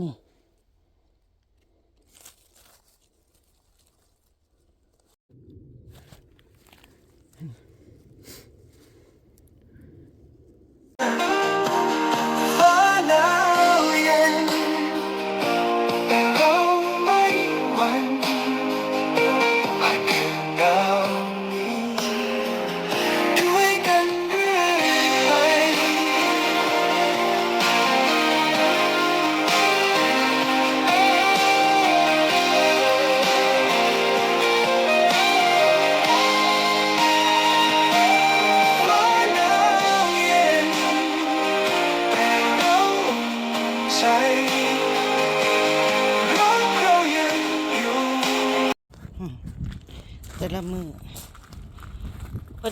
นี่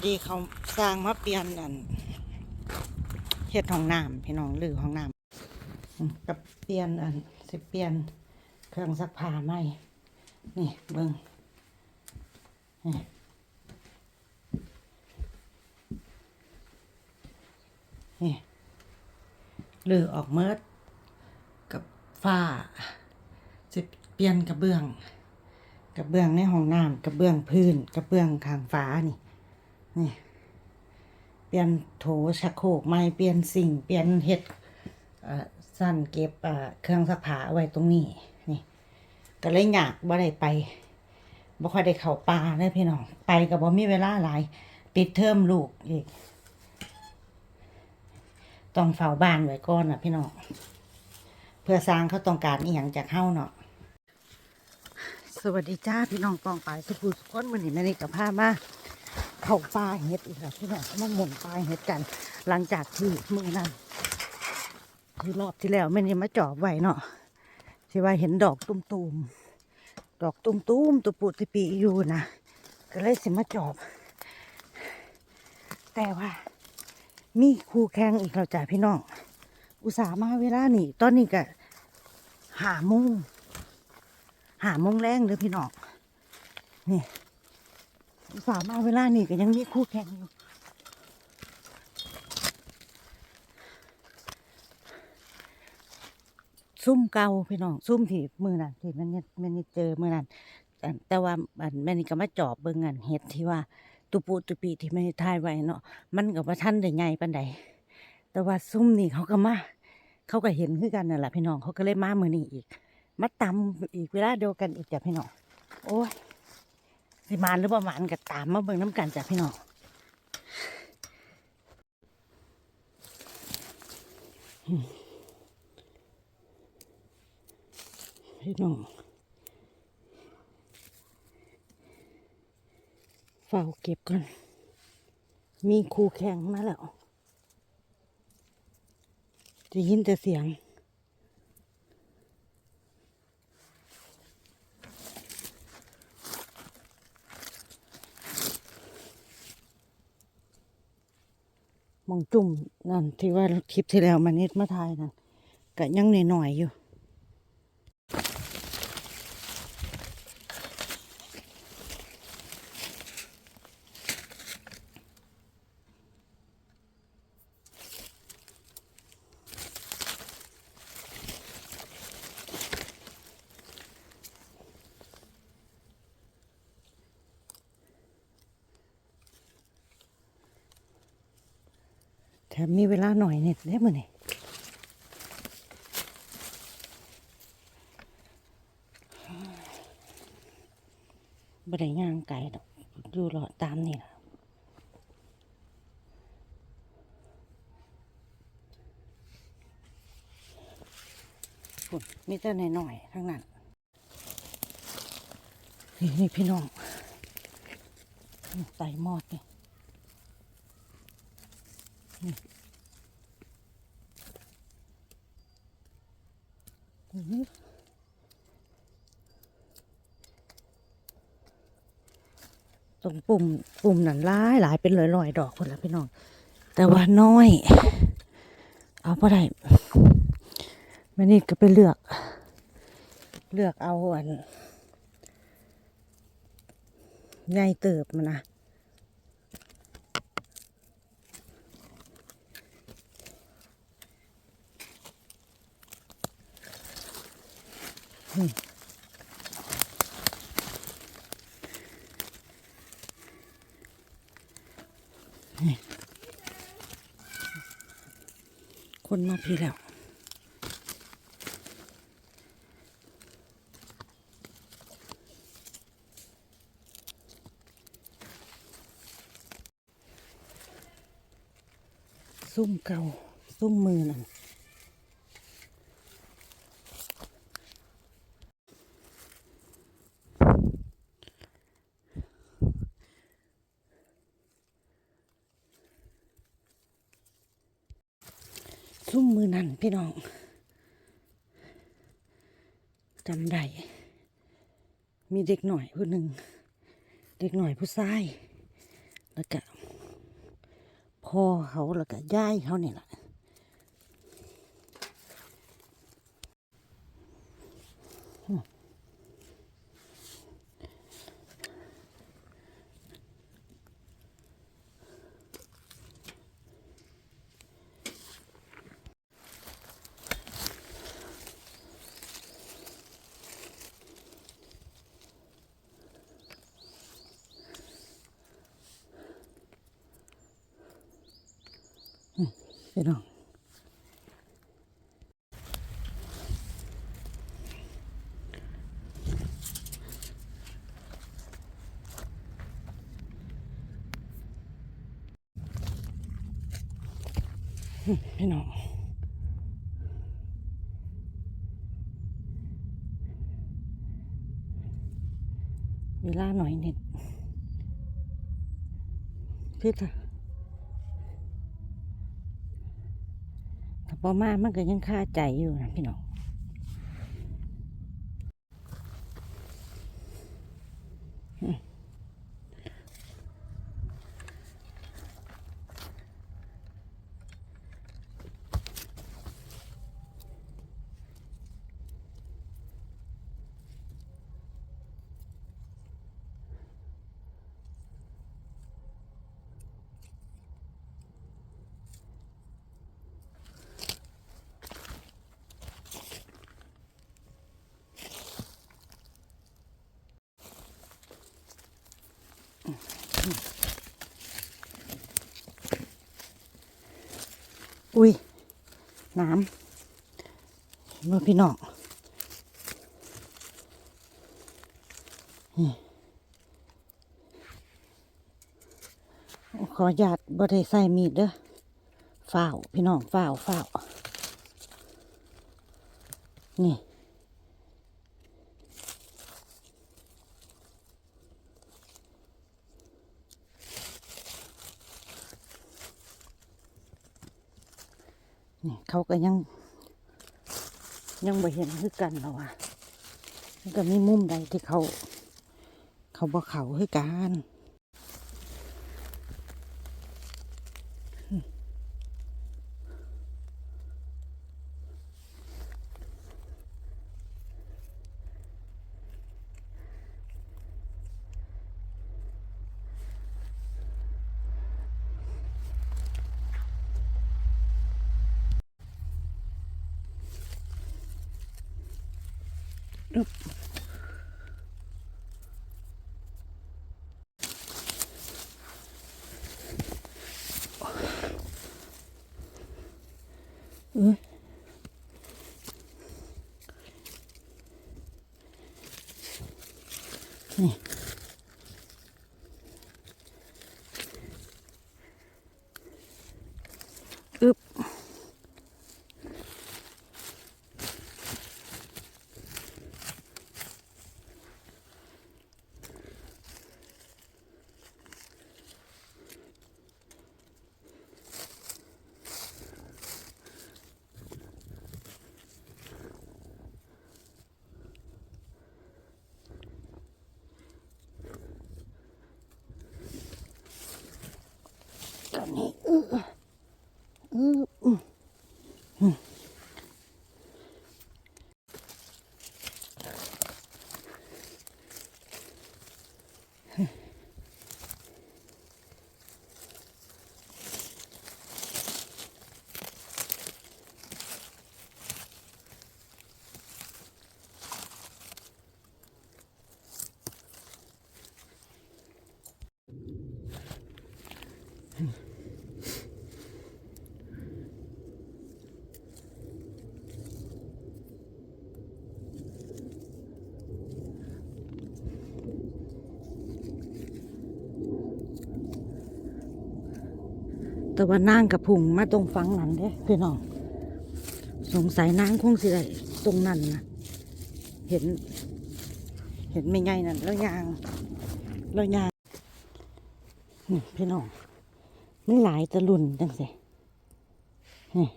ดีเขาสร้างมาเปลี่ยนอันเฮ็ดห้องน้ำพี่น้องหรือห้องน้ำอืมกับเปลี่ยนอันสิเปลี่ยนเครื่องซักผ้าใหม่ นี่เบิ่งนี่นี่หรือออกเมิดกับฝ้าสิเปลี่ยนกระเบื้อง กระเบื้องในห้องน้ำกระเบื้องพื้นกระเบื้องข้างฝานี่ นี่เปลี่ยนโถชักโครกใหม่เปลี่ยนสิ่ง เปลี่ยนเห็ดสั้นเก็บเครื่องซักผ้าเอาไว้ตรงนี้นี่ก็เลยอยากบ่ได้ไปบ่ค่อยได้เข้าป่าเลยพี่น้องไปก็บ่มีเวลาหลายปิดเทอมลูกอีกต้องเฝ้าบ้านไว้ก่อนน่ะพี่น้องเพื่อสร้างเขาต้องการอีหยังจากเฮาเนาะสวัสดีจ้าพี่น้องกองปายสุขุสุขคนวันนี้แม่นี่กับพามา เข้าป่าเห็ดอีกแล้วพี่น้องมาหมุนป่าเห็ดกัน หลังจากที่มือนั้นที่รอบที่แล้วแม่นี่มาจอบไว้เนาะที่ว่าเห็นดอกตุ้มๆดอกตุ้มๆตุปุติปีอยู่นะก็เลยสิมาจอบ แต่ว่า มีคู่แข่งอีกแล้วจ้าพี่น้องอุตส่าห์มาเวลานี่ตอนนี้ก็หามุงหาโมงแรงเลยพี่น้องนี่ สามารถเวลานี่ก็ยังมีคู่แข่งอยู่ซุ่มเก่าพี่น้องซุ่มที่มือนั่นที่มันนี่มันนี่เจอมือนั่นแต่ว่าอันแม่นี่ก็มาจอบเบิ่งอันเห็ดที่ว่า ตุปูตุปีที่ไม่ได้ทายไว้เนาะมันก็ว่าท่านได้ใหญ่ปานใดแต่ว่าซุ่มนี่เขาก็มาเขาก็เห็นคือกันนั่นแหละพี่น้องเขาก็เลยมามือนี้อีกมาตำอีกเวลาเดียวกันอีกจ้ะพี่น้องโอ้ย สิมานหรือประมาณก็ตามมาเบิ่งน้ำกันจ้ะพี่น้องพี่น้องเฝ้าเก็บก่อนมีคู่แข่งมาแล้วจะยินแต่เสียง มองจุ่มนั่นที่ว่าคลิปที่แล้วมานนิดมาทายนั่นก็ยังหน่อยๆอยู่ มมีเวลาหน่อยเนี่ยได้มือนี่บ่ได้ย่างไก่ดอกอยู่หลอดตามนี่ล่ะพุ่นมีแต่หน่อยๆทั้งนั้น นี่นี่พี่น้องไตมอดนี่ ตรงปุ่มปุ่มนั่นหลายหลายเป็นร้อยๆดอกคนละพี่น้อง แต่ว่าน้อย เอาไ่ได้มันนี่ก็ไปเลือก เลือกเอาอันใหญ่เติบมันนะ คนมาพี่แล้วซุ่มเก่าซุ่มมือนั่น ซุ่มมือนั่นพี่น้องจำได้มีเด็กหน่อยผู้หนึ่ง เด็กหน่อยผู้ชาย แล้วก็พ่อเขาแล้วก็ย่ายเขาเนี่ยแหละ พี่น้องพี่น้องเวลาหน่อยนิดพี่ค่ะ บ่มามันก็ยังคาใจอยู่นะพี่น้อง อุ้ย น้ำเมื่อพี่น้องขอหยาดบ่ได้ใส่มีดเด้อฝ้าว พี่น้องฝ้าวฝ้าวนี่ นี่เขาก็ยัง ยังไม่เห็นคือกันแล้วอะก็มีมุมใดที่เขา เขาบอกเขาคือกัน เออนี่อึบ แต่ว่านางกับพุงมาตรงฟังนั้นเด้พี่น้องสงสัยนางคงสิได้ตรงนั้นนะเห็น เห็นไม่ไงนั่นแล้วยางแล้วยางนี่พี่น้องมันหลายตะลุนจังสินี่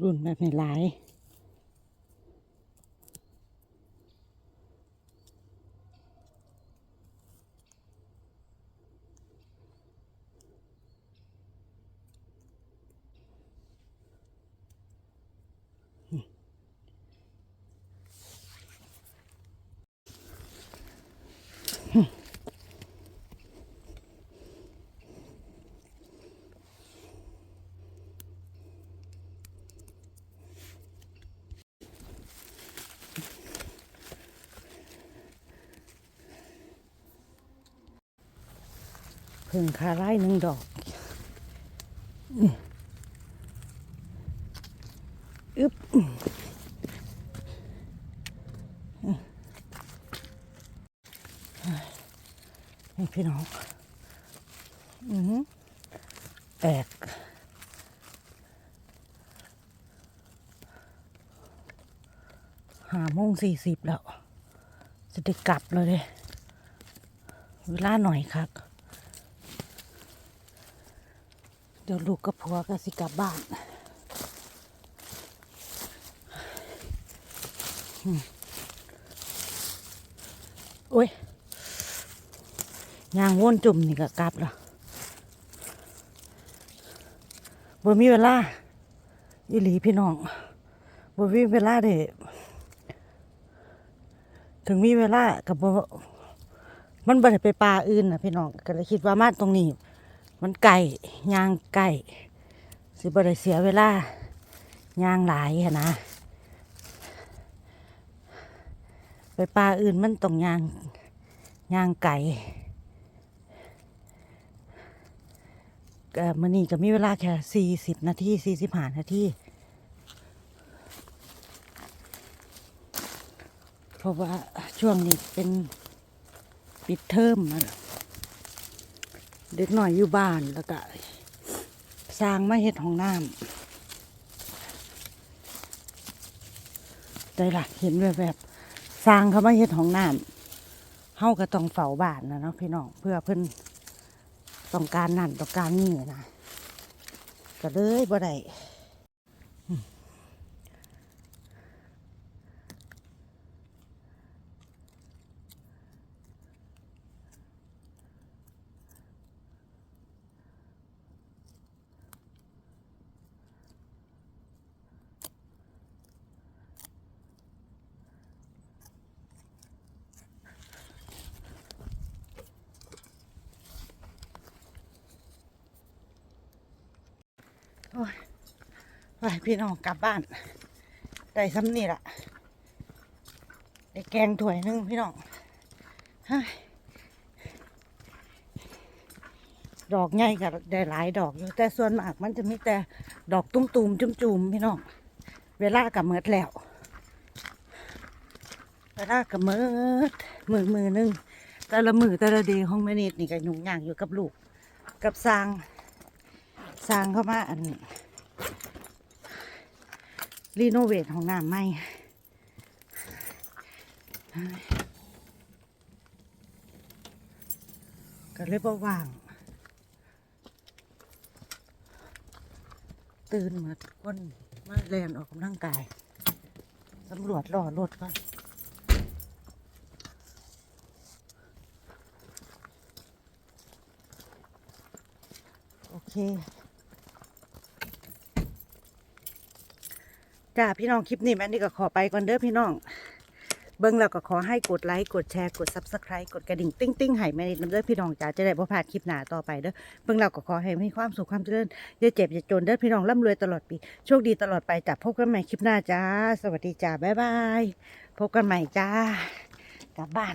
รุ่นแบบไม่หลาย เพึ่งคาไล่หนึ่งดอกอึ๊บนี่พี่น้องอือหือแตกหาโมงสี่สิบแล้ว จะได้กลับเลยเวลาหน่อยครับ เดี๋ยวลูกกับผัวก็สิกลับบ้านอืมโอ้ยยางวนจุ่มนี่ก็กลับแล้วบ่มีเวลาอีหลีพี่น้องบ่มีเวลาเด้ถึงมีเวลากับบ่มันบ่ได้ไปป่าอื่นนะพี่น้องก็เลยคิดว่ามาตรงนี้ มันไก่ยางไก่สิบ่ได้เสียเวลายางหลายนะ ไปป่าอื่นมันต้องยางยางไก่มันนี่ก็มีเวลาแค่สี่สิบนาทีสี่สิบห้านาทีเพราะว่าช่วงนี้เป็นปิดเทอมอะ เด็กหน่อยอยู่บ้านแล้วก็สร้างมาเฮ็ดห้องน้ำได้ละเห็นแบบแบบสร้างเขามาเฮ็ดห้องน้ำเฮาก็ต้องเฝ้าบ้านนะเนาะพี่น้องเพื่อเพิ่นต้องการนั่นต้องการนี่นะก็เลยบ่ได้ โอ้ยไปพี่น้องกลับบ้านได้ซ้ำนี่ละได้แกงถ้วยหนึงพี่น้องดอกใหญ่กับได้หลายดอกอยู่แต่ส่วนมากมันจะมีแต่ดอกตุ้มตูมจุ่มจุมๆพี่น้องเวลากับเมิดแล้วเวลากับเมิดมือมือหนึงแต่ละมือแต่ละเดีของแม่นิดนี่ก็ยุ่งยากอยู่กับลูกกับสร้าง สร้างเข้ามาอันรีโนเวทของน้ำใหม่ก็เลยบ่ว่าง ตื่นมากคนมาเรียนออกกำลังกายสำรวจล่อรถก่อนโอเค จ้าพี่น้องคลิปนี้แม่นี่ก็ขอไปก่อนเด้อพี่น้อง เบิ้งแล้วก็ขอให้กดไลค์กดแชร์กด subscribe กดกระดิ่งติ้งติ้งให้แม่นิดน้ำเด้อพี่น้องจ้าจะได้บ่พลาดคลิปหน้าต่อไปเด้อเบิ้งแล้วก็ขอให้มีความสุขความเจริญอย่าเจ็บอย่าจนเด้อพี่น้องร่ำรวยตลอดปีโชคดีตลอดไปจ้าพบกันใหม่คลิปหน้าจ้าสวัสดีจ้าบ๊ายบายพบกันใหม่จ้ากลับบ้าน